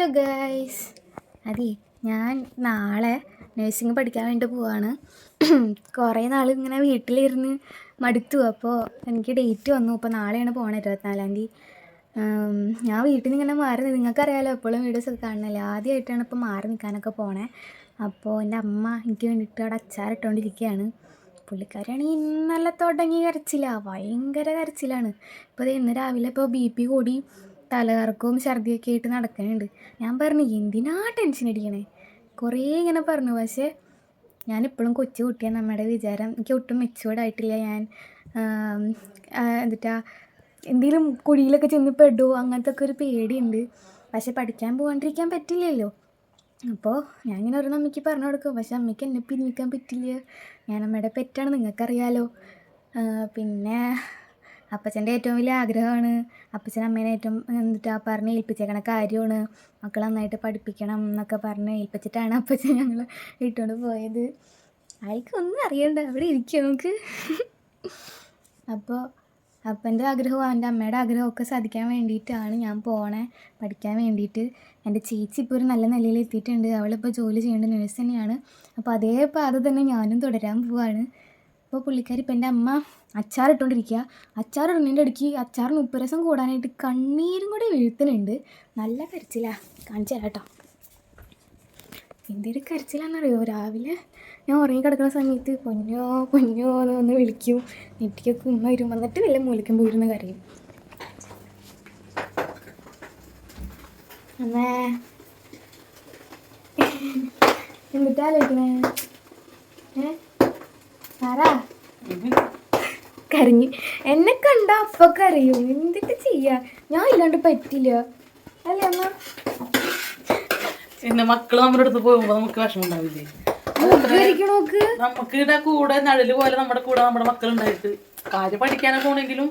Hello guys അതെ ഞാൻ നാളെ നഴ്സിംഗ് പഠിക്കാൻ വേണ്ടി പോവാണ്. കുറേ നാൾ ഇങ്ങനെ വീട്ടിലിരുന്ന് മടുത്തു. അപ്പോൾ എനിക്ക് ഡേറ്റ് വന്നു. അപ്പോൾ നാളെയാണ് പോകണത് ഇരുപത്തിനാലാം തീയതി. ഞാൻ വീട്ടിൽ നിന്ന് ഇങ്ങനെ മാറി നിങ്ങൾക്കറിയാലോ. എപ്പോഴും വീഡിയോസ് ഒക്കെ കാണുന്നില്ല ആദ്യമായിട്ടാണ് ഇപ്പോൾ മാറി നിൽക്കാനൊക്കെ പോണേ. അപ്പോൾ എന്റെ അമ്മ എനിക്ക് വേണ്ടിയിട്ട് അവിടെ അച്ചാറിട്ടുകൊണ്ടിരിക്കുകയാണ് പുള്ളിക്കാരാണ് ഇന്നലെ തുടങ്ങി കരച്ചിലാണ് ഭയങ്കര കരച്ചിലാണ്. ഇപ്പോൾ ഇന്ന് രാവിലെ ഇപ്പോൾ ബി പി കൂടി തലകറക്കവും ഛർദിയൊക്കെ ആയിട്ട് നടക്കുന്നുണ്ട് ഞാൻ പറഞ്ഞു എന്തിനാ ടെൻഷൻ അടിക്കണേ? കുറേ ഇങ്ങനെ പറഞ്ഞു. പക്ഷേ ഞാനിപ്പോഴും കൊച്ചു കുട്ടിയാണ്. നമ്മുടെ വിചാരം എനിക്ക് ഒട്ടും മെച്ചുവേർഡ് ആയിട്ടില്ല. ഞാൻ എന്നിട്ടാ എന്തെങ്കിലും കുഴിയിലൊക്കെ ചെന്ന് പെടുമോ അങ്ങനത്തെ ഒക്കെ ഒരു പേടിയുണ്ട്. പക്ഷെ പഠിക്കാൻ പോകാണ്ടിരിക്കാൻ പറ്റില്ലല്ലോ. അപ്പോൾ ഞാൻ ഇങ്ങനെ ഒരു അമ്മയ്ക്ക് പറഞ്ഞു കൊടുക്കും. പക്ഷെ അമ്മയ്ക്ക് എന്നെ പിന്നിക്കാൻ പറ്റില്ല. ഞാൻ അമ്മയുടെ പെറ്റാണ്. നിങ്ങൾക്കറിയാലോ. പിന്നെ അപ്പച്ചന്റെ ഏറ്റവും വലിയ ആഗ്രഹമാണ്. അപ്പച്ചൻ അമ്മേനെ ഏറ്റവും എന്നിട്ട് പറഞ്ഞ് ഏൽപ്പിച്ചേക്കണ കാര്യമാണ്. മക്കളെ നന്നായിട്ട് പഠിപ്പിക്കണം എന്നൊക്കെ പറഞ്ഞ് ഏൽപ്പിച്ചിട്ടാണ് അപ്പച്ചൻ ഞങ്ങൾ ഇട്ടുകൊണ്ട് പോയത്. അയാൾക്കൊന്നും അറിയണ്ട. അവിടെ ഇരിക്കും നമുക്ക്. അപ്പോൾ അപ്പന്റെ ആഗ്രഹവും എന്റെ അമ്മയുടെ ആഗ്രഹമൊക്കെ സാധിക്കാൻ വേണ്ടിയിട്ടാണ് ഞാൻ പോണേ പഠിക്കാൻ വേണ്ടിയിട്ട്. എന്റെ ചേച്ചി ഇപ്പോൾ ഒരു നല്ല നിലയിൽ എത്തിയിട്ടുണ്ട് അവളിപ്പോൾ ജോലി ചെയ്യേണ്ട നേഴ്സ് തന്നെയാണ്. അപ്പോൾ അതേ പാത തന്നെ ഞാനും തുടരാൻ പോവാണ്. അപ്പോൾ പുള്ളിക്കാരി ഇപ്പം എന്റെ അമ്മ അച്ചാറിട്ടുകൊണ്ടിരിക്കുക അച്ചാറിടുന്നതിന്റെ ഇടയ്ക്ക് അച്ചാറിന് ഉപ്പുരസം കൂടാനായിട്ട് കണ്ണീരും കൂടി വീഴ്ത്തുന്നുണ്ട്. നല്ല കരച്ചിലാ. കാണിച്ചു തരാം കേട്ടോ. എന്തൊരു കരച്ചിലാണെന്നറിയോ? രാവിലെ ഞാൻ ഉറങ്ങി കിടക്കുന്ന സമയത്ത് പൊന്നോ പൊന്നോ എന്ന് വന്ന് വിളിക്കും. നെറ്റിക്കൊക്കെ ഉമ്മ വരും. വന്നിട്ട് വല്ല മൂലിക്കും പോയിരുന്ന കരയും. അമ്മേ. എന്നിട്ടാ ആലോചിക്കണേ? ഏ? കരഞ്ഞ്. എന്നെ കണ്ട അപ്പൊ കരയും എന്തൊക്കെ ചെയ്യാ? ഞാൻ ഇല്ലാണ്ട് പറ്റില്ല. അല്ലേ അമ്മ. പിന്നെ മക്കൾ നമ്മുടെ അടുത്ത് പോകുമ്പോ നമുക്ക് വിഷമം ഉണ്ടാവില്ലേ? നമുക്ക് ഇവിടെ കൂടെ നഴൽ പോലെ നമ്മുടെ കൂടെ നമ്മുടെ മക്കൾ ഉണ്ടായിട്ട് കാര്യം പഠിക്കാനൊക്കെ പോണെങ്കിലും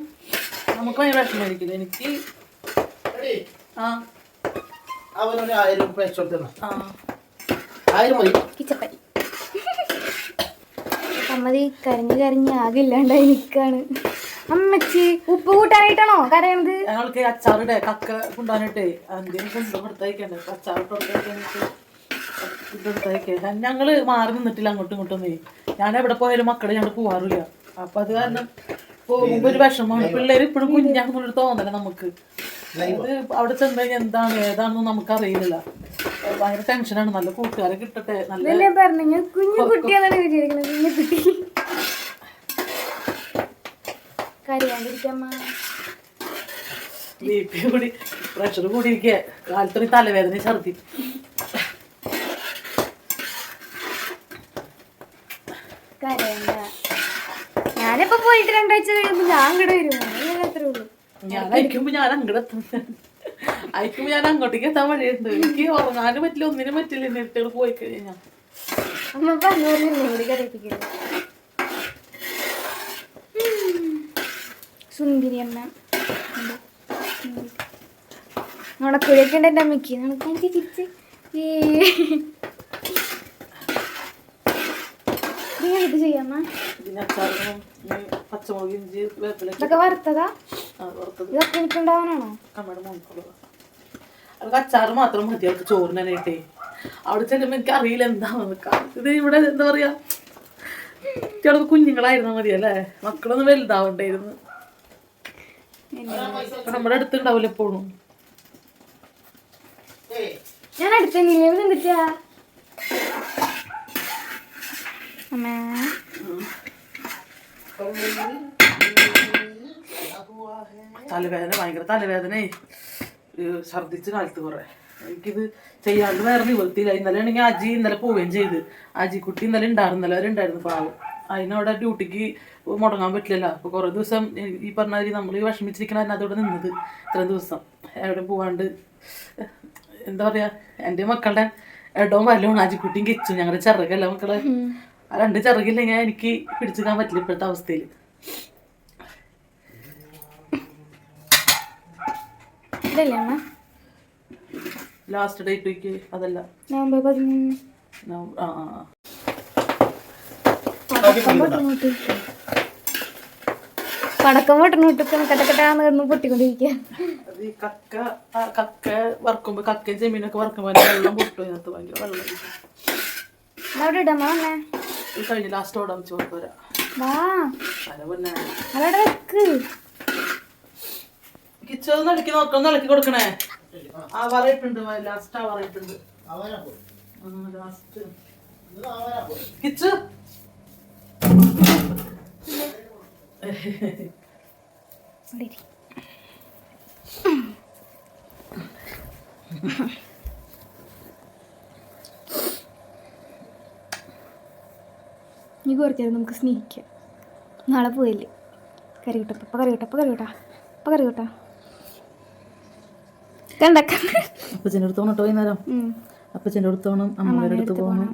നമുക്ക് ഭയങ്കര വിഷമമായിരിക്കില്ല എനിക്ക് ആ. അവനൊരു ആയിരം രൂപ ആയിരം മതി. അമ്മതി കരഞ്ഞ് കരഞ്ഞ് ആകെ ഇല്ലാണ്ടായി നിൽക്കാണ് അമ്മച്ചി ഉപ്പ് കൂട്ടാനായിട്ടാണോ കരയണത്? ഞങ്ങൾക്ക് അച്ചാറിടെ കക്ക കൊണ്ടുപോകാനിട്ടേ എന്തെങ്കിലും കൊണ്ടു കൊടുത്തയക്കണ്ടേ കൊടുത്തയക്കേ ഞങ്ങൾ മാറി നിന്നിട്ടില്ല അങ്ങോട്ടും ഇങ്ങോട്ടും. ഞാൻ എവിടെ പോയാലും മക്കളെ ഞങ്ങൾ പോവാറില്ല. അപ്പൊ അത് കാരണം പോകുമ്പോ ഒരു വിഷമമാണ്. പിള്ളേർ ഇപ്പോഴും കുഞ്ഞാണെന്നുള്ളൊരു തോന്നല നമുക്ക്. ഇത് അവിടെ ചെന്ന് കഴിഞ്ഞാൽ എന്താണ് ഏതാണെന്ന് നമുക്ക് അറിയില്ല ഭയങ്കര ടെൻഷനാണ് നല്ല കൂട്ടുകാരെ കിട്ടട്ടെ നല്ല ഇതല്ലേ പറഞ്ഞു ഞാൻ കുഞ്ഞു കുട്ടിയാണെന്ന് വിചാരിക്കണത്. കുഞ്ഞു കുട്ടി. കരയാണ്ടിരിക്കമ്മ. ബി പി കൂടി പ്രഷർ കൂടിയിരിക്കുക കാലത്തൊരു തലവേദന ഛർദി ഞാനിപ്പോ പോയിട്ട് രണ്ടാഴ്ച കഴിയുമ്പോ ഞാൻ ഇവിടെ വരും ഞാൻ അയക്കുമ്പോ ഞാൻ അങ്ങോട്ട് അയക്കുമ്പോ ഞാൻ അങ്ങോട്ടേക്ക് എത്താൻ വഴിയുണ്ട് എനിക്ക് ഉറങ്ങാനും പറ്റില്ല ഒന്നിനും പറ്റില്ല നേരിട്ട് പോയി കഴിഞ്ഞാൽ കരയിപ്പിക്കില്ല സുന്ദരി അമ്മ. നടക്കുഴിയൊക്കെ ഉണ്ട് എന്റെ അമ്മയ്ക്ക്. നമുക്ക് തിരിച്ച് ഇത് ചെയ്യാമ്മ പച്ചമുളക് ഇഞ്ചി വേപ്പില ഇതൊക്കെ വറുത്തത്? ഇതൊക്കെ എനിക്കുണ്ടാവാനാണോ അമ്മയുടെ മോനിക്കുള്ളത് അവൾക്ക് അച്ചാറ് മാത്രം മതി അവൾക്ക് ചോറിനായിട്ട് അവിടെ ചെല്ലുമ്പോ എനിക്ക് അറിയില്ല എന്താണെന്ന് ഇത് ഇവിടെ എന്താ പറയാ? ചിലത് കുഞ്ഞുങ്ങളായിരുന്നാ മതി അല്ലേ? മക്കളൊന്നും വലുതാവണ്ടായിരുന്നു നമ്മുടെ അടുത്ത് ഉണ്ടാവില്ല എപ്പോഴും. ഞാൻ എന്തിട്ടാ അമ്മ. തലവേദന. ഭയങ്കര തലവേദന ഛർദിച്ച് കാലത്ത് കുറെ. എനിക്കിത് ചെയ്യാണ്ട് വേറെ നിവൃത്തിയില്ല ഇന്നലെ ആണെങ്കിൽ അജി ഇന്നലെ പോവുകയും ചെയ്ത്. അജിക്കുട്ടി ഇന്നലെ ഉണ്ടായിരുന്നു. ഇന്നലെ വരെ ഉണ്ടായിരുന്നു പാവം. അതിനവിടെ ഡ്യൂട്ടിക്ക് മുടങ്ങാൻ പറ്റില്ലല്ലോ. അപ്പോൾ കുറേ ദിവസം ഈ പറഞ്ഞ മാതിരി നമ്മൾ ഈ വിഷമിച്ചിരിക്കണ അതിനകത്തോടെ നിന്നത് ഇത്രയും ദിവസം. എവിടെ പോവാണ്ട്? എന്താ പറയാ? എന്റെ മക്കളുടെ ഇടവും വല്ലതും അജിക്കുട്ടിയും കിച്ചു ഞങ്ങളുടെ ചിറകല്ല മക്കളെ? ആ രണ്ട് ചിറകില്ലെങ്കിൽ എനിക്ക് പിടിച്ചിക്കാൻ പറ്റില്ല ഇപ്പോഴത്തെ അവസ്ഥയിൽ. ഇതല്ലേ അമ്മ? ലാസ്റ്റ് ഡേറ്റ് അതല്ല. നവംബർ പതിമൂന്ന്. പടക്കം പൊട്ടണ വിട്ടിട്ട് കട്ടക്കട്ടാന്ന് കിടന്ന് പൊട്ടിക്കൊണ്ടിരിക്കുക കക്ക കക്ക വറക്കുമ്പോ കക്കയും ചെമ്മീനൊക്കെ വറക്കുമ്പോ വെള്ളം പൊട്ടും ഇതിനകത്ത് ഭയങ്കര വെള്ളം. അവിടെ ഇടാമോ ഇത് കഴിഞ്ഞ് ലാസ്റ്റ് ഓടാൻ ചോറ് പോരാ വാ. അല്ല പിന്നെ അതവിടെ വെക്ക്. കിച്ചു ഒന്ന് ഇളക്കി നോക്കണം ഇളക്കി കൊടുക്കണേ. ആ വറയിട്ടുണ്ട് ലാസ്റ്റ് ആ വറയിട്ടുണ്ട് കിച്ചു ഇവിടെ ഇരി. നീ കുറച്ച് നേരം നമുക്ക് സ്നേഹിക്കാം. നാളെ പോയില്ലേ? കറി കിട്ടാ. കറി കിട്ടാ കറി കിട്ടാ. അപ്പം കറി കിട്ടാ. കണ്ട അപ്പച്ചന്റെ അടുത്ത് പോകണം വൈകുന്നേരം. അപ്പച്ചന്റെ അടുത്ത് പോകണം അമ്മയുടെ അടുത്ത് പോകണം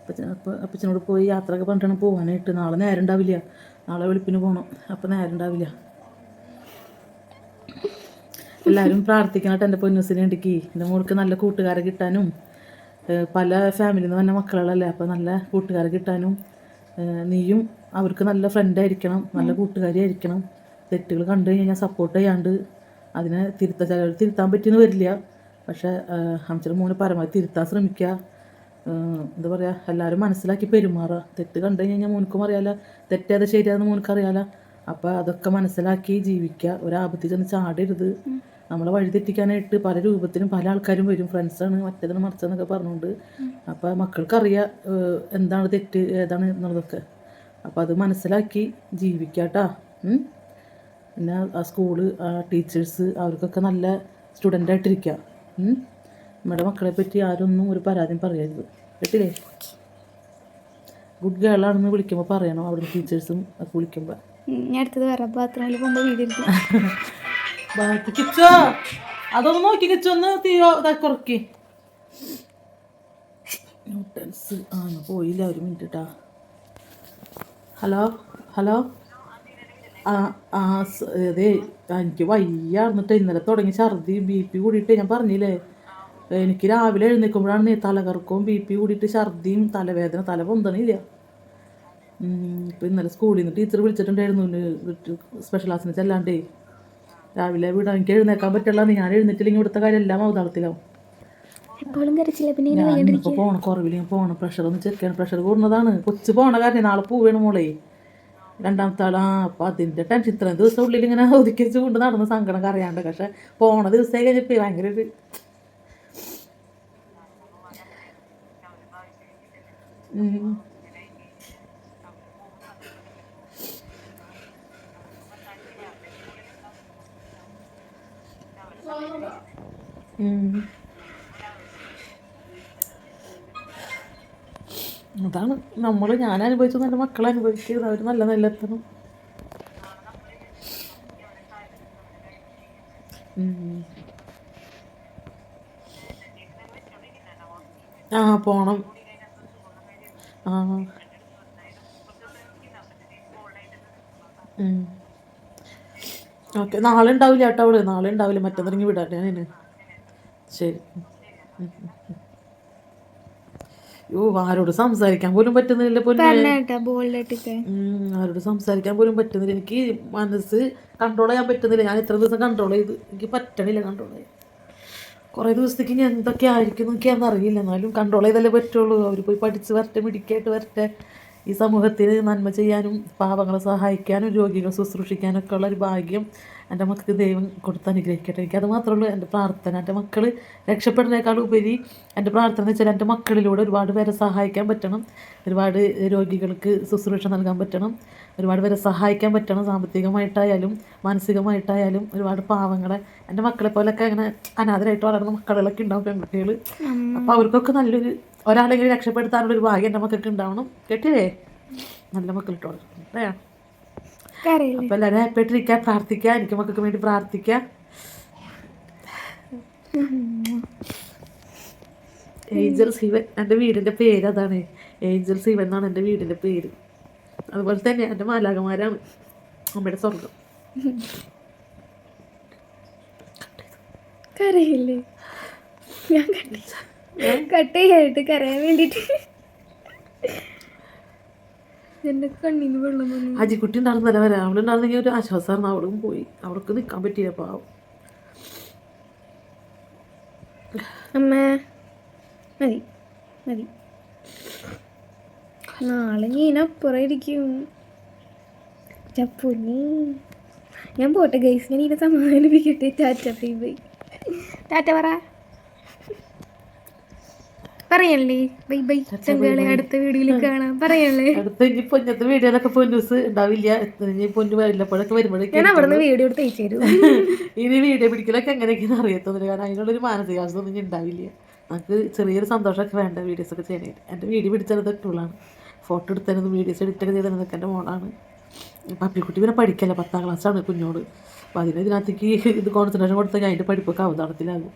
അപ്പച്ച അപ്പച്ചനോട് പോയി യാത്രയൊക്കെ പറഞ്ഞിട്ടാണ് പോകാനായിട്ട് നാളെ നേരം ഉണ്ടാവില്ല. നാളെ വെളുപ്പിന് പോകണം അപ്പം നേരം ഉണ്ടാവില്ല. എല്ലാവരും പ്രാർത്ഥിക്കണം എന്റെ പൊന്നൂസിന് വേണ്ടിക്ക്. എന്റെ മോൾക്ക് നല്ല കൂട്ടുകാരെ കിട്ടാനും പല ഫാമിലിയിൽ നിന്ന് വന്ന മക്കളല്ലേ അപ്പോൾ നല്ല കൂട്ടുകാരെ കിട്ടാനും നീയും അവർക്ക് നല്ല ഫ്രണ്ടായിരിക്കണം നല്ല കൂട്ടുകാരി ആയിരിക്കണം തെറ്റുകൾ കണ്ടു കഴിഞ്ഞാൽ സപ്പോർട്ട് ചെയ്യാണ്ട് അതിനെ തിരുത്താൻ ചിലർ തിരുത്താൻ പറ്റിയെന്ന് വരില്ല. പക്ഷേ അമ്മച്ചിയുടെ മോന് പരമാവധി തിരുത്താൻ ശ്രമിക്കുക എന്താ പറയുക എല്ലാവരും മനസ്സിലാക്കി പെരുമാറുക തെറ്റ് കണ്ടു കഴിഞ്ഞാൽ മോനക്കും അറിയാലോ. തെറ്റേത് ശരിയാന്ന് മോനക്ക് അറിയാലോ. അപ്പോൾ അതൊക്കെ മനസ്സിലാക്കി ജീവിക്കുക ഒരാപത്തിൽ ചെന്ന് ചാടരുത്. നമ്മളെ വഴി തെറ്റിക്കാനായിട്ട് പല രൂപത്തിലും പല ആൾക്കാരും വരും. ഫ്രണ്ട്സാണ് മറ്റേതാണ് മറിച്ചതെന്നൊക്കെ പറഞ്ഞുകൊണ്ട് അപ്പോൾ മക്കൾക്കറിയാം എന്താണ് തെറ്റ് ഏതാണ് എന്നുള്ളതൊക്കെ. അപ്പോൾ അത് മനസ്സിലാക്കി ജീവിക്കാട്ടാ. ഉം. പിന്നെ ആ സ്കൂൾ ആ ടീച്ചേഴ്സ് അവർക്കൊക്കെ നല്ല സ്റ്റുഡന്റായിട്ടിരിക്കുക നമ്മുടെ മക്കളെ പറ്റി ആരൊന്നും ഒരു പരാതിയും പറയരുത്. കേട്ടില്ലേ? ഗുഡ് ഗേളാണെന്ന് വിളിക്കുമ്പോൾ പറയണം അവിടെ ടീച്ചേഴ്സും ഒക്കെ വിളിക്കുമ്പോൾ ഞാൻ അടുത്തത് വരാം. ബാത്റൂമിൽ പോകുമ്പോൾ ബാക്കി കിച്ചോ? അതൊന്ന് നോക്കി കിച്ചോ ഒന്ന് തീയോ കുറക്കി. ന്യൂട്ടൻസ് ആ പോയില്ല ഒരു മിനിറ്റ് കേട്ടാ ഹലോ ഹലോ അതെ എനിക്ക് വയ്യ. എന്നിട്ട് ഇന്നലെ തുടങ്ങി ഛർദി ബി പി കൂടിയിട്ട് ഞാൻ പറഞ്ഞില്ലേ? എനിക്ക് രാവിലെ എഴുന്നേൽക്കുമ്പോഴാണ് നീ തലകറക്കവും ബി പി കൂടിയിട്ട് ഛർദിയും തലവേദന തല പൊന്തണില്ല. ഇപ്പം ഇന്നലെ സ്കൂളിൽ നിന്ന് ടീച്ചർ വിളിച്ചിട്ടുണ്ടായിരുന്നു. സ്പെഷ്യൽ ക്ലാസ്സിന് ചെല്ലാണ്ടേ. രാവിലെ വിടാൻ എനിക്ക് എഴുന്നേക്കാൻ പറ്റില്ല. ഞാൻ എഴുന്നേറ്റില്ലെങ്കിൽ ഇവിടുത്തെ കാര്യം എല്ലാം അവതാളത്തിലാവും എപ്പോഴും പോണ കുറവില്ലെങ്കിൽ പോണം പ്രഷർ ഒന്ന് ചെക്കാണ് പ്രഷർ കൂടുന്നതാണ്. കൊച്ചു പോണ കാര്യം നാളെ പോവുകയാണ് മോളെ. രണ്ടാമത്തെ ആൾ ആ അപ്പം അതിന്റെ ടെൻഷൻ ഇത്രയും ദിവസം ഉള്ളിൽ ഇങ്ങനെ ഒതുക്കിച്ച് കൊണ്ട് നടന്ന സങ്കടം കറിയാണ്ട് പക്ഷെ പോണ ദിവസമേ കഴിഞ്ഞപ്പോൾ ഭയങ്കര ഒരു ഉം. നമ്മൾ ഞാൻ അനുഭവിച്ചു എന്റെ മക്കൾ അനുഭവിക്കരുത് അവർ നല്ല നല്ല എത്തണം ആ പോണം. ആ. ഓക്കെ നാളെ ഉണ്ടാവില്ല കേട്ടോ അവൾ. നാളെ ഉണ്ടാവില്ല. മറ്റന്നിറങ്ങി വിടാട്ടെ ഞാൻ ശരി. യോ ആരോട് സംസാരിക്കാൻ പോലും പറ്റുന്നില്ല ആരോട് സംസാരിക്കാൻ പോലും പറ്റുന്നില്ല. എനിക്ക് മനസ്സ് കൺട്രോൾ ചെയ്യാൻ പറ്റുന്നില്ല. ഞാൻ ഇത്ര ദിവസം കൺട്രോൾ ചെയ്ത്. എനിക്ക് പറ്റണില്ല കൺട്രോൾ ചെയ്യാൻ. കുറേ ദിവസത്തേക്ക് ഞാൻ എന്തൊക്കെ ആയിരിക്കും എന്നൊക്കെയാണെന്ന് അറിയില്ല. എന്നാലും കൺട്രോൾ ചെയ്തല്ലേ പറ്റുള്ളൂ. അവർ പോയി പഠിച്ച് വരട്ടെ മിടിക്കായിട്ട് വരട്ടെ. ഈ സമൂഹത്തിൽ നന്മ ചെയ്യാനും പാവങ്ങളെ സഹായിക്കാനും രോഗികളെ ശുശ്രൂഷിക്കാനൊക്കെ ഉള്ള ഒരു ഭാഗ്യം എന്റെ മക്കൾക്ക് ദൈവം കൊടുത്ത് അനുഗ്രഹിക്കട്ടെ. എനിക്കത് മാത്രമേ ഉള്ളൂ എന്റെ പ്രാർത്ഥന. എന്റെ മക്കൾ രക്ഷപ്പെടുന്നതിനേക്കാൾ ഉപരി എന്റെ പ്രാർത്ഥന എന്ന് വെച്ചാൽ എന്റെ മക്കളിലൂടെ ഒരുപാട് പേരെ സഹായിക്കാൻ പറ്റണം. ഒരുപാട് രോഗികൾക്ക് ശുശ്രൂഷ നൽകാൻ പറ്റണം. ഒരുപാട് പേരെ സഹായിക്കാൻ പറ്റണം. സാമ്പത്തികമായിട്ടായാലും മാനസികമായിട്ടായാലും ഒരുപാട് പാവങ്ങളെ എന്റെ മക്കളെ പോലൊക്കെ അങ്ങനെ അനാഥരായിട്ട് വളർന്ന മക്കളൊക്കെ ഉണ്ടാവും പെൺകുട്ടികൾ. അപ്പോൾ അവർക്കൊക്കെ നല്ലൊരു ഒരാളെങ്കിലും രക്ഷപ്പെടുത്താനുള്ള ഒരു ഭാഗ്യം എന്റെ മക്കൾക്ക് ഉണ്ടാവണം. കേട്ടില്ലേ? നല്ല മക്കളിട്ടോ. അല്ലേ? കരയില്ല? അപ്പോൾ എല്ലാവരും ഹാപ്പി ആയിട്ടിരിക്കുക പ്രാർത്ഥിക്കുക എനിക്ക് മക്കൾക്ക് വേണ്ടി പ്രാർത്ഥിക്കുക. ഏഞ്ചൽ ശിവൻ എന്റെ വീടിന്റെ പേര് അതാണ്. ഏഞ്ചൽ ശിവൻ എന്നാണ് എന്റെ വീടിന്റെ പേര്. അതുപോലെ തന്നെ എന്റെ മാലാകമാരാണ് അമ്മയുടെ സ്വർഗം കരയില്ലേ? ഞാൻ കട്ട് കട്ട് ചെയ്യായിട്ട് കരയാൻ വേണ്ടിയിട്ട് എന്റെ കണ്ണിന് വെള്ളം വന്നു. അജിക്കുട്ടി ഉണ്ടായിരുന്നല്ല വരാം അവളുണ്ടായിരുന്നെങ്കിൽ ഒരു ആശ്വാസമായിരുന്നു. അവളും പോയി. അവൾക്ക് നിൽക്കാൻ പറ്റിയില്ല പാവം. അമ്മ മതി മതി. നാളെ ഞാൻ അപ്പുറം ഇരിക്കും ചപ്പുനി ഞാൻ പോട്ടെ ഗൈസ് ഞാൻ ഇതിനെ സമാധാനിപ്പിക്കട്ടെ. ടാറ്റ ബൈ ബൈ ടാറ്റ പറ. പറയല്ലേ? Bye bye. ചങ്കളെ അടുത്ത വീഡിയോയിൽ കാണാം. പറയല്ലേ? അടുത്ത ഇനി പൊന്നത്തെ വീഡിയോയിലൊക്കെ പൊന്നൂസ് ഉണ്ടാവില്ല. ഇനി പൊന്നു വല്ലപ്പോഴൊക്കെ വരുമ്പോഴേക്കും ഞാൻ അവിടെ നിന്ന് വീഡിയോ എടുത്ത് അയച്ചു തരും. ഇനി വീഡിയോ പിടിക്കലൊക്കെ എങ്ങനെയൊക്കെയാണ് അറിയത്തൊന്നുമില്ല. കാരണം അതിനുള്ളൊരു മാനസികാവസ്ഥ ഒന്നും ഉണ്ടാവില്ല. നമുക്ക് ചെറിയൊരു സന്തോഷമൊക്കെ വേണ്ട വീഡിയോസ് ഒക്കെ ചെയ്യാനായിട്ട് എന്റെ വീഡിയോ പിടിച്ചത് ടൂളാണ് ഫോട്ടോ എടുത്തതിനൊന്നും വീഡിയോസ് എഡിറ്റ് എഡിറ്റൊക്കെ തരുന്നതൊക്കെ എന്റെ മോളാണ്. പപ്പിക്കുട്ടി പിന്നെ പഠിക്കല്ല. പത്താം ക്ലാസ്സാണ് കുഞ്ഞോട്. അപ്പോൾ അതിന് ഇതിനകത്തേക്ക് ഇത് കോൺസെൻട്രേഷൻ കൊടുത്താൽ ഞാൻ അതിന്റെ പഠിപ്പൊക്കെ അവതാളത്തിലാകും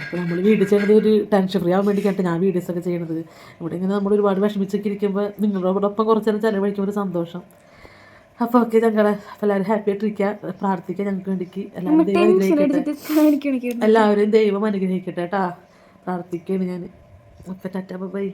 അപ്പോൾ നമ്മൾ വീട് ചെയ്യുന്നത് ഒരു ടെൻഷൻ ഫ്രീ ആവാൻ വേണ്ടിയിട്ടാണ് ഞാൻ വീഡിയോസ് ഒക്കെ ചെയ്യണത്. ഇവിടെ ഇങ്ങനെ നമ്മൾ ഒരുപാട് വിഷമിച്ചൊക്കെ ഇരിക്കുമ്പോൾ നിങ്ങളോടൊപ്പം കുറച്ച് നേരം ചിലവഴിക്കുമ്പോൾ ഒരു സന്തോഷം. അപ്പോൾ ഓക്കെ ഞങ്ങളെ എല്ലാവരും ഹാപ്പി ആയിട്ടിരിക്കുക പ്രാർത്ഥിക്കുക ഞങ്ങൾക്ക് വേണ്ടിക്ക്. എല്ലാവരും ദൈവം അനുഗ്രഹിക്കട്ടെ. കാണിക്കണിക്കണം എല്ലാവരും ദൈവം അനുഗ്രഹിക്കട്ടെ കേട്ടാ പ്രാർത്ഥിക്കുകയാണ് ഞാൻ അപ്പം ടാറ്റ ബൈ